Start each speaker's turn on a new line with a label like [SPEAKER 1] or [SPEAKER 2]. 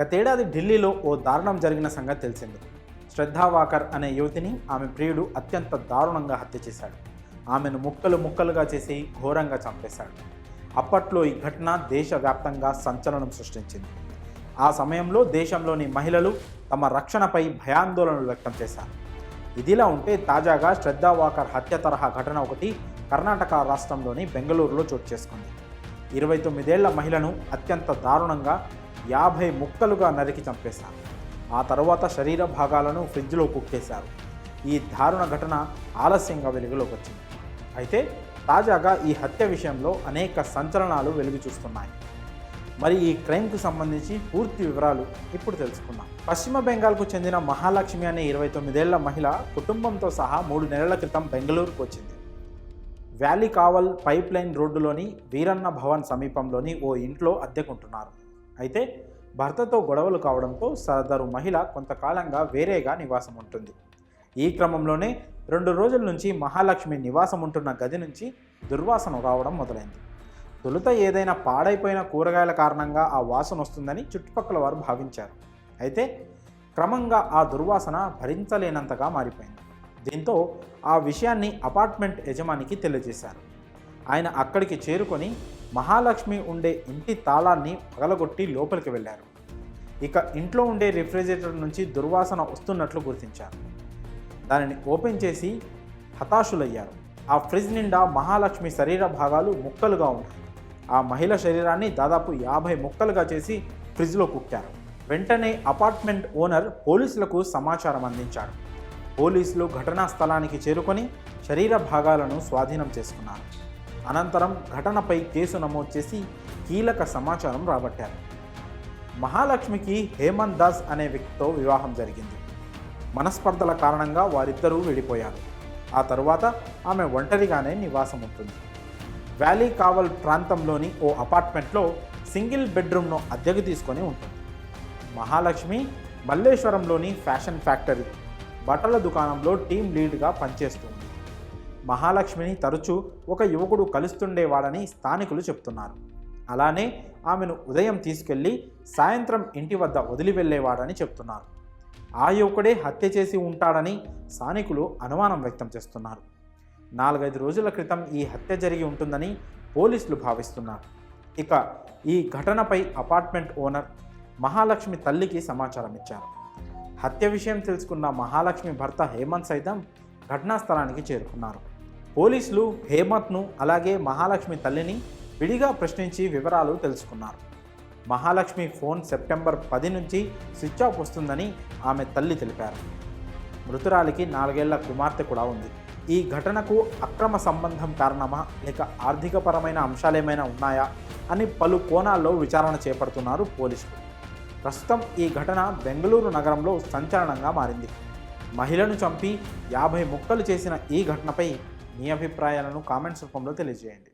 [SPEAKER 1] గతేడాది ఢిల్లీలో ఓ దారుణం జరిగిన సంగతి తెలిసింది. శ్రద్ధా వాకర్ అనే యువతిని ఆమె ప్రియుడు అత్యంత దారుణంగా హత్య చేశాడు. ఆమెను ముక్కలు ముక్కలుగా చేసి ఘోరంగా చంపేశాడు. అప్పట్లో ఈ ఘటన దేశవ్యాప్తంగా సంచలనం సృష్టించింది. ఆ సమయంలో దేశంలోని మహిళలు తమ రక్షణపై భయాందోళనలు వ్యక్తం చేశారు. ఇదిలా ఉంటే తాజాగా శ్రద్ధా వాకర్ హత్య తరహా ఘటన ఒకటి కర్ణాటక రాష్ట్రంలోని బెంగళూరులో చోటు చేసుకుంది. ఇరవై తొమ్మిదేళ్ళ మహిళను అత్యంత దారుణంగా యాభై ముక్కలుగా నరికి చంపేశారు. ఆ తర్వాత శరీర భాగాలను ఫ్రిడ్జ్లో కుక్కేశారు. ఈ దారుణ ఘటన ఆలస్యంగా వెలుగులోకి వచ్చింది. అయితే తాజాగా ఈ హత్య విషయంలో అనేక సంచలనాలు వెలుగు చూస్తున్నాయి. మరి ఈ క్రైమ్కు సంబంధించి పూర్తి వివరాలు ఇప్పుడు తెలుసుకుందాం. పశ్చిమ బెంగాల్కు చెందిన మహాలక్ష్మి అనే ఇరవై తొమ్మిదేళ్ళ మహిళ కుటుంబంతో సహా మూడు నెలల క్రితం బెంగళూరుకు వచ్చింది. వ్యాలీ కావల్ పైప్ లైన్ రోడ్డులోని వీరన్న భవన్ సమీపంలోని ఓ ఇంట్లో అద్దెకుంటున్నారు. అయితే భర్తతో గొడవలు కావడంతో సదరు మహిళ కొంతకాలంగా వేరేగా నివాసం ఉంటుంది. ఈ క్రమంలోనే రెండు రోజుల నుంచి మహాలక్ష్మి నివాసం ఉంటున్న గది నుంచి దుర్వాసన రావడం మొదలైంది. తొలుత ఏదైనా పాడైపోయిన కూరగాయల కారణంగా ఆ వాసన వస్తుందని చుట్టుపక్కల వారు భావించారు. అయితే క్రమంగా ఆ దుర్వాసన భరించలేనంతగా మారిపోయింది. దీంతో ఆ విషయాన్ని అపార్ట్మెంట్ యజమానికి తెలియజేశారు. ఆయన అక్కడికి చేరుకొని మహాలక్ష్మి ఉండే ఇంటి తాళాన్ని పగలగొట్టి లోపలికి వెళ్ళారు. ఇక ఇంట్లో ఉండే రిఫ్రిజిరేటర్ నుంచి దుర్వాసన వస్తున్నట్లు గుర్తించారు. దానిని ఓపెన్ చేసి హతాశులయ్యారు. ఆ ఫ్రిడ్జ్ నిండా మహాలక్ష్మి శరీర భాగాలు ముక్కలుగా ఉన్నాయి. ఆ మహిళ శరీరాన్ని దాదాపు యాభై ముక్కలుగా చేసి ఫ్రిడ్జ్లో కుట్టారు. వెంటనే అపార్ట్మెంట్ ఓనర్ పోలీసులకు సమాచారం అందించాడు. పోలీసులు ఘటనా స్థలానికి చేరుకొని శరీర భాగాలను స్వాధీనం చేసుకున్నారు. అనంతరం ఘటనపై కేసు నమోదు చేసి కీలక సమాచారం రాబట్టారు. మహాలక్ష్మికి హేమంత్ దాస్ అనే వ్యక్తితో వివాహం జరిగింది. మనస్పర్ధల కారణంగా వారిద్దరూ విడిపోయారు. ఆ తరువాత ఆమె ఒంటరిగానే నివాసం ఉంటుంది. వ్యాలీ కావల్ ప్రాంతంలోని ఓ అపార్ట్మెంట్లో సింగిల్ బెడ్రూమ్ను అద్దెకు తీసుకొని ఉంటుంది. మహాలక్ష్మి మల్లేశ్వరంలోని ఫ్యాషన్ ఫ్యాక్టరీ బట్టల దుకాణంలో టీం లీడ్గా పనిచేస్తుంది. మహాలక్ష్మిని తరచూ ఒక యువకుడు కలుస్తుండేవాడని స్థానికులు చెప్తున్నారు. అలానే ఆమెను ఉదయం తీసుకెళ్ళి సాయంత్రం ఇంటి వద్ద వదిలి వెళ్ళేవాడని చెప్తున్నారు. ఆ యువకుడే హత్య చేసి ఉంటాడని స్థానికులు అనుమానం వ్యక్తం చేస్తున్నారు. నాలుగైదు రోజుల క్రితం ఈ హత్య జరిగి ఉంటుందని పోలీసులు భావిస్తున్నారు. ఇక ఈ ఘటనపై అపార్ట్మెంట్ ఓనర్ మహాలక్ష్మి తల్లికి సమాచారం ఇచ్చారు. హత్య విషయం తెలుసుకున్న మహాలక్ష్మి భర్త హేమంత్ సైతం ఘటనా స్థలానికి చేరుకున్నారు. పోలీసులు హేమత్ను అలాగే మహాలక్ష్మి తల్లిని విడిగా ప్రశ్నించి వివరాలు తెలుసుకున్నారు. మహాలక్ష్మి ఫోన్ సెప్టెంబర్ పది నుంచి స్విచ్ ఆఫ్ వస్తుందని ఆమె తల్లి తెలిపారు. మృతురాలికి నాలుగేళ్ళ కుమార్తె కూడా ఉంది. ఈ ఘటనకు అక్రమ సంబంధం కారణమా లేక ఆర్థికపరమైన అంశాలేమైనా ఉన్నాయా అని పలు కోణాల్లో విచారణ చేపడుతున్నారు పోలీసులు. ప్రస్తుతం ఈ ఘటన బెంగళూరు నగరంలో సంచలనంగా మారింది. మహిళను చంపి యాభై ముక్కలు చేసిన ఈ ఘటనపై మీ అభిప్రాయాలను కామెంట్స్ రూపంలో తెలియజేయండి.